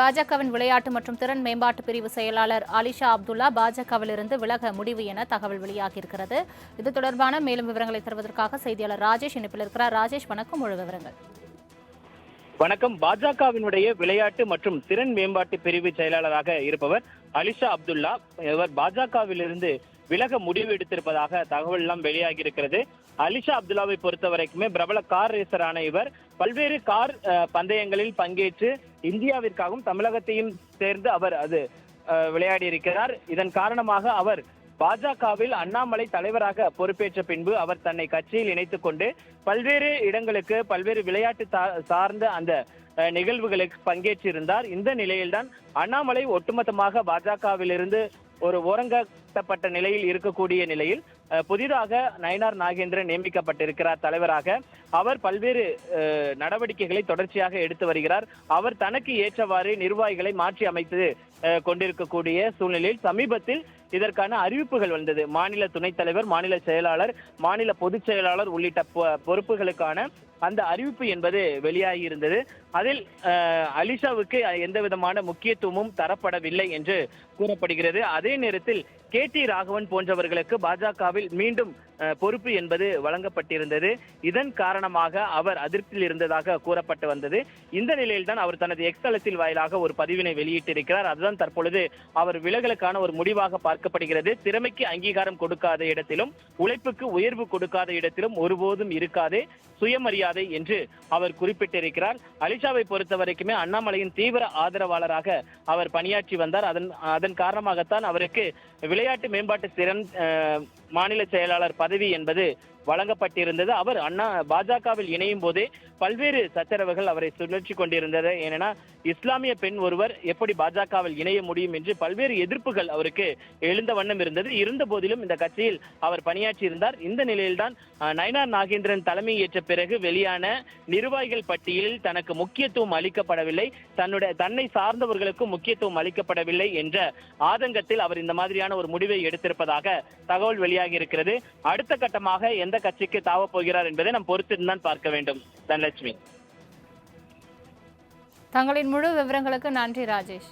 பாஜகவின் விளையாட்டு மற்றும் திறன் மேம்பாட்டு பிரிவு செயலாளர் அலிஷா அப்துல்லா பாஜகவிலிருந்து விலக முடிவு என தகவல் வெளியாகியிருக்கிறது. இது தொடர்பான மேலும் விவரங்களை தருவதற்காக செய்தியாளர் ராஜேஷ் இணைப்பில் இருக்கிறார். ராஜேஷ் வணக்கம். முழு விவரங்கள். வணக்கம். பாஜகவினுடைய விளையாட்டு மற்றும் திறன் மேம்பாட்டு பிரிவு செயலாளராக இருப்பவர் அலிஷா அப்துல்லா. இவர் பாஜகவிலிருந்து விலக முடிவு எடுத்திருப்பதாக தகவல் எல்லாம் வெளியாகி இருக்கிறது அலிஷா அப்துல்லாவை பொறுத்த வரைக்குமே பிரபல கார் ரேசரான இவர் பல்வேறு கார் பந்தயங்களில் பங்கேற்று இந்தியாவிற்காகவும் தமிழகத்தையும் சேர்ந்து அவர் அது விளையாடி இருக்கிறார் இதன் காரணமாக அவர் பாஜகவில் அண்ணாமலை தலைவராக பொறுப்பேற்ற பின்பு அவர் தன்னை கட்சியில் இணைத்துக் கொண்டு பல்வேறு இடங்களுக்கு பல்வேறு விளையாட்டு சா- சார்ந்த அந்த நிகழ்வுகளுக்கு பங்கேற்றிருந்தார். இந்த நிலையில்தான் அண்ணாமலை ஒட்டுமொத்தமாக பாஜகவிலிருந்து ஒரு ஓரங்கட்டப்பட்ட நிலையில் இருக்கக்கூடிய நிலையில் புதிதாக நயனார் நாகேந்திரன் நியமிக்கப்பட்டிருக்கிறார் தலைவராக. அவர் பல்வேறு நடவடிக்கைகளை தொடர்ச்சியாக எடுத்து வருகிறார். அவர் தனக்கு ஏற்றவாறு நிர்வாகிகளை மாற்றி அமைத்து கொண்டிருக்கக்கூடிய சூழ்நிலையில் சமீபத்தில் இதற்கான அறிவிப்புகள் வந்தது. மாநில துணைத் தலைவர் மாநில செயலாளர் மாநில பொதுச் செயலாளர் உள்ளிட்ட பொ- பொறுப்புகளுக்கான அந்த அறிவிப்பு என்பது வெளியாகி இருந்தது. அதில் அலிஷாவுக்கு எந்த விதமான முக்கியத்துவமும் தரப்படவில்லை என்று கூறப்படுகிறது. அதே நேரத்தில் கே டி ராகவன் போன்றவர்களுக்கு பாஜகவில் மீண்டும் பொறுப்பு என்பது வழங்கப்பட்டிருந்தது. இதன் காரணமாக அவர் அதிருப்தியில் இருந்ததாக கூறப்பட்டு வந்தது. இந்த நிலையில்தான் அவர் தனது எக்ஸ் தளத்தில் வாயிலாக ஒரு பதிவினை வெளியிட்டிருக்கிறார். அதுதான் தற்பொழுது அவர் விலகலுக்கான ஒரு முடிவாக பார்க்கப்படுகிறது. திறமைக்கு அங்கீகாரம் கொடுக்காத இடத்திலும் உழைப்புக்கு உயர்வு கொடுக்காத இடத்திலும் ஒருபோதும் இருக்காது சுயமரியாதை என்று அவர் குறிப்பிட்டிருக்கிறார். அலிஷாவை பொறுத்த வரைக்குமே அண்ணாமலையின் தீவிர ஆதரவாளராக அவர் பணியாற்றி வந்தார். அதன் அதன் காரணமாகத்தான் அவருக்கு விளையாட்டு மேம்பாட்டு திறன் மாநில செயலாளர் பதவி பதவி என்பது வழங்கப்பட்டிருந்தது. அவர் அண்ணா பாஜகவில் இணையும் போதே பல்வேறு சச்சரவுகள் அவரை சுழற்சி கொண்டிருந்தது. ஏனெனா இஸ்லாமிய பெண் ஒருவர் எப்படி பாஜகவில் இணைய முடியும் என்று பல்வேறு எதிர்ப்புகள் அவருக்கு எழுந்த வண்ணம் இருந்தது. இருந்த போதிலும் இந்த கட்சியில் அவர் பணியாற்றி இருந்தார். இந்த நிலையில்தான் நயனார் நாகேந்திரன் தலைமை ஏற்ற பிறகு வெளியான நிர்வாகிகள் பட்டியலில் தனக்கு முக்கியத்துவம் அளிக்கப்படவில்லை. தன்னுடைய தன்னை சார்ந்தவர்களுக்கும் முக்கியத்துவம் அளிக்கப்படவில்லை என்ற ஆதங்கத்தில் அவர் இந்த மாதிரியான ஒரு முடிவை எடுத்திருப்பதாக தகவல் வெளியாகி இருக்கிறது அடுத்த கட்டமாக எந்த கட்சிக்கு தாவ போகிறார் என்பதை நாம் பொறுத்திருந்தான் பார்க்க வேண்டும். தனலட்சுமி. தங்களின் முழு விவரங்களுக்கு நன்றி ராஜேஷ்.